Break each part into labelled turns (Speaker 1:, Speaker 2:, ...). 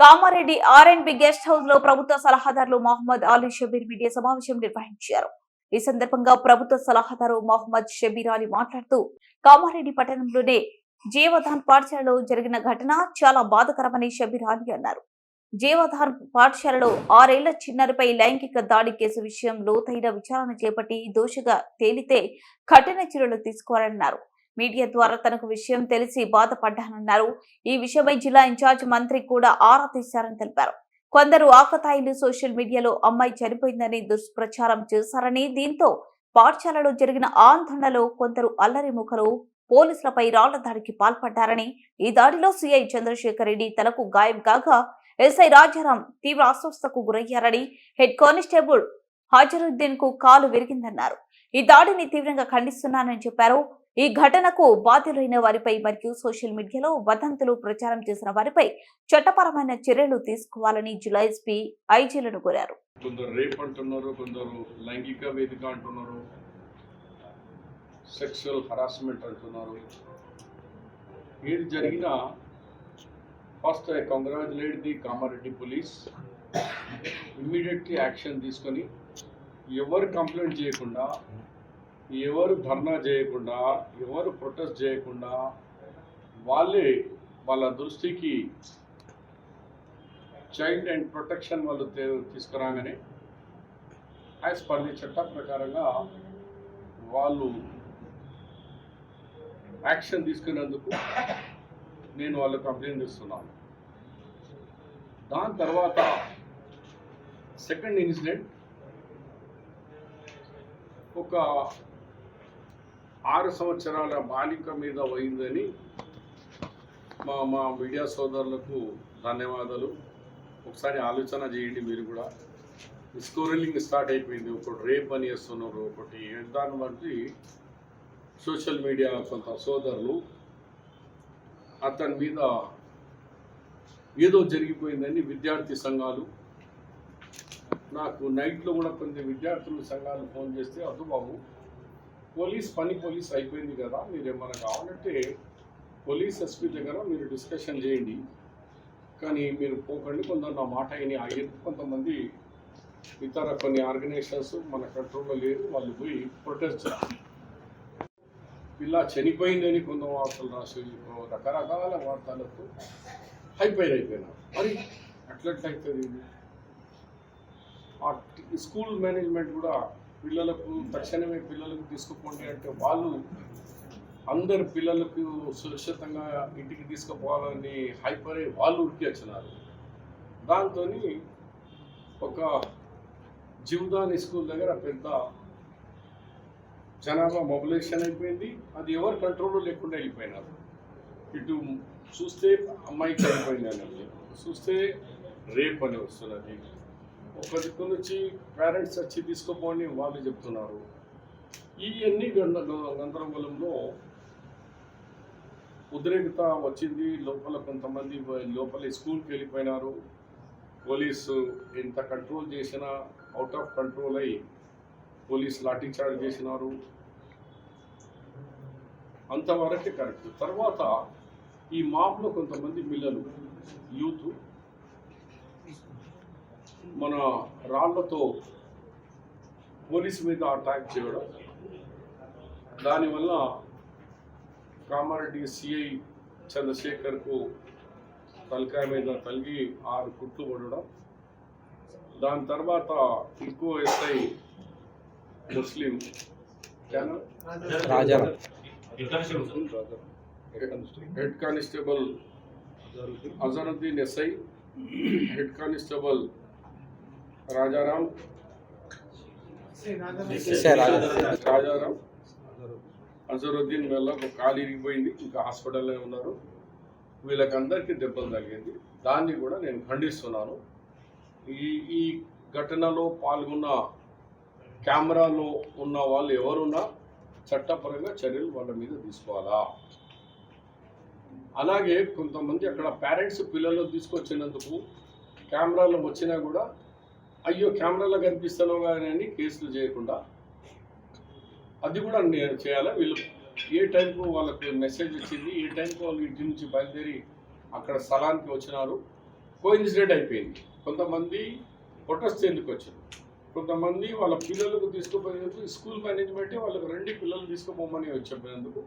Speaker 1: Kamareddy R and B guest హౌస్లో ప్రభుత్వ సలహాదారులు మహమ్మద్ అలీ షబీర్ మీడియా సమావేశం నిర్వహించారు. ఈ సందర్భంగా ప్రభుత్వ సలహాదారు మహమ్మద్ షబీర్ అలీ మాట్లాడుతూ కామారెడ్డి పట్టణంలోనే జీవధాన్ పాఠశాలలో జరిగిన ఘటన చాలా బాధకరమని షబీర్ అలీ అన్నారు. జీవధాన్ పాఠశాలలో ఆరేళ్ళ చిన్నారిపై లైంగిక దాడి కేసు విషయం లోతైన విచారణ చేపట్టి దోషగా తేలితే కఠిన చర్యలు తీసుకోవాలన్నారు. మీడియా ద్వారా తనకు విషయం తెలిసి బాధపడ్డానన్నారు. ఈ విషయమై జిల్లా ఇన్ఛార్జ్ మంత్రి కూడా ఆరా తీశారని తెలిపారు. కొందరు ఆకతాయిలు సోషల్ మీడియాలో అమ్మాయి చనిపోయిందని దుష్ప్రచారం చేశారని దీంతో పాఠశాలలో జరిగిన ఆందోళనలో కొందరు అల్లరి ముఖలు పోలీసులపై రాళ్ళ దాడికి పాల్పడ్డారని ఈ దాడిలో సిఐ చంద్రశేఖర్ రెడ్డి తలకు గాయం కాగా ఎస్ఐ రాజారాం తీవ్ర అస్వస్థకు గురయ్యారని హెడ్ కానిస్టేబుల్ హాజరుద్దీన్కు కాలు విరిగిందన్నారు. ఈ దాడిని తీవ్రంగా ఖండిస్తున్నానని చెప్పారు. ఈ ఘటనకు బాధ్యులైన వారిపై మరియు సోషల్ మీడియాలో వదంతులు ప్రచారం చేసిన వారిపై చట్టపరమైన చర్యలు తీసుకోవాలని జిల్లా ఎస్పీ ఐజీలను కోరారు.
Speaker 2: కొందరు రేప్ అంటున్నారు కొందరు లైంగిక వేదిక అంటున్నారు సెక్సువల్ హరాస్మెంట్ అంటున్నారు. ఏది జరిగినా first I congratulate the Kamareddy police. Immediately action తీసుకొని ఎవరు కంప్లైంట్ చేయకుండా ఎవరు ధర్నా చేయకుండా ఎవరు ప్రొటెస్ట్ చేయకుండా వాళ్ళే వాళ్ళ దృష్టికి చైల్డ్ అండ్ ప్రొటెక్షన్ వాళ్ళు తీసుకురాగానే యాజ్ పర్ ది చట్ట ప్రకారంగా వాళ్ళు యాక్షన్ తీసుకునేందుకు నేను వాళ్ళ కంప్లైంట్ ఇస్తున్నాను దాని తర్వాత సెకండ్ ఇన్సిడెంట్ ఒక ఆరు సంవత్సరాల బాలిక మీద పోయిందని మా మా మీడియా సోదరులకు ధన్యవాదాలు. ఒకసారి ఆలోచన చేయండి మీరు కూడా. స్కోరలింగ్ స్టార్ట్ అయిపోయింది. ఒకటి రేప్ అని వేస్తున్నారు ఒకటి దాన్ని బట్టి సోషల్ మీడియా కొంత సోదరులు. అతని మీద ఏదో జరిగిపోయిందని విద్యార్థి సంఘాలు. నాకు నైట్లో కూడా కొన్ని విద్యార్థుల సంఘాలు ఫోన్ చేస్తే అదు బాబు పోలీస్ పని పోలీస్ అయిపోయింది కదా మీరు ఏమైనా కావాలంటే పోలీస్ ఎస్పీ దగ్గర మీరు డిస్కషన్ చేయండి. కానీ మీరు పోకండి కొందరు నా మాట అయిన ఆగి కొంతమంది ఇతర కొన్ని ఆర్గనైజేషన్స్ మన కంట్రోల్లో లేదు వాళ్ళు పోయి ప్రొటెస్ట్ చేస్తారు పిల్ల చనిపోయిందని కొంత వార్తలు రాసి రకరకాల వార్తలతో హైపైర్ అయిపోయినారు. మరి అట్లట్లయితుంది? ఇది ఆ స్కూల్ మేనేజ్మెంట్ కూడా పిల్లలకు తక్షణమే పిల్లలకు తీసుకుపోండి అంటే వాళ్ళు అందరు పిల్లలకు సురక్షితంగా ఇంటికి తీసుకుపోవాలని హైపర్ అయి వాళ్ళు ఉరికి వచ్చినారు. దాంతో ఒక జీవదాని స్కూల్ దగ్గర పెద్ద జనాభా మొబిలైజేషన్ అయిపోయింది. అది ఎవరు కంట్రోల్లో లేకుండా వెళ్ళిపోయినారు. ఇటు చూస్తే అమ్మాయికి అయిపోయింది అనేది చూస్తే రేప్ అని వస్తున్నది. ఒక దిక్కు నుంచి పేరెంట్స్ వచ్చి తీసుకుపోని వాళ్ళు చెప్తున్నారు. ఈ అన్ని గంద గందరగోళంలో ఉద్రేకత వచ్చింది లోపల కొంతమంది లోపల స్కూల్కి వెళ్ళిపోయినారు. పోలీసు ఎంత కంట్రోల్ చేసినా అవుట్ ఆఫ్ కంట్రోల్ అయ్యి పోలీస్ లాఠీ చార్జ్ చేసినారు. అంతవరకే కరెక్ట్ తర్వాత ఈ మాప్లో కొంతమంది పిల్లలు యూత్ మన రాళ్ళతో పోలీస్ మీద అటాక్ చేయడం దానివల్ల కామారెడ్డి సిఐ చంద్రశేఖర్కు తలకాయ మీద తలిగి ఆరు కుట్లు పడడం దాని తర్వాత ఇంకో SI Muslim క్యానా?
Speaker 3: Rajaram
Speaker 2: head constable Azharuddin SI head constable Rajaram.
Speaker 3: Rajaram.
Speaker 2: Azharuddin వల్ల ఒక కాలు ఇరిగిపోయింది ఇంకా హాస్పిటల్లో ఉన్నారు. వీళ్ళకందరికీ దెబ్బలు తగిలింది. దాన్ని కూడా నేను ఖండిస్తున్నాను. ఈ ఈ ఘటనలో పాల్గొన్న కెమెరాలో ఉన్న వాళ్ళు ఎవరున్నా చట్టపరంగా చర్యలు వాళ్ళ మీద తీసుకోవాలా? అలాగే కొంతమంది అక్కడ పేరెంట్స్ పిల్లలు తీసుకొచ్చినందుకు కెమెరాలో వచ్చినా కూడా అయ్యో కెమెరాలో కనిపిస్తాను కానీ అని కేసులు చేయకుండా. అది కూడా నేను చేయాలా? వీళ్ళు ఏ టైంకు వాళ్ళకి మెసేజ్ వచ్చింది ఏ టైంకు వాళ్ళు ఇంటి నుంచి బయలుదేరి అక్కడ స్థలానికి వచ్చినారు? కోఇన్సిడెంట్ అయిపోయింది. కొంతమంది ప్రొటెస్ట్ ఎందుకు వచ్చారు కొంతమంది వాళ్ళ పిల్లలకు తీసుకుపోయేందుకు స్కూల్ మేనేజ్మెంటే వాళ్ళకి రెండు పిల్లలు తీసుకుపోమని చెప్పినందుకు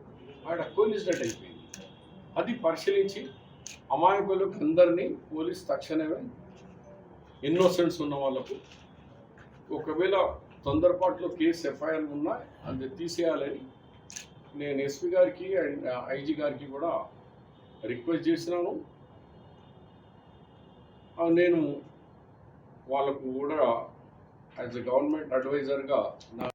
Speaker 2: ఆడ కోఇన్సిడెంట్ అయిపోయింది. అది పరిశీలించి అమాయకులకు అందరినీ పోలీస్ తక్షణమే ఇన్నోసెన్స్ ఉన్న వాళ్ళకు. ఒకవేళ తొందరపాటులో కేసు ఎఫ్ఐఆర్ ఉన్నా అది తీసేయాలని నేను ఎస్పీ గారికి అండ్ ఐజీ గారికి కూడా రిక్వెస్ట్ చేసినాను. నేను వాళ్ళకు కూడా యాజ్ ఎ గవర్నమెంట్ అడ్వైజర్గా నా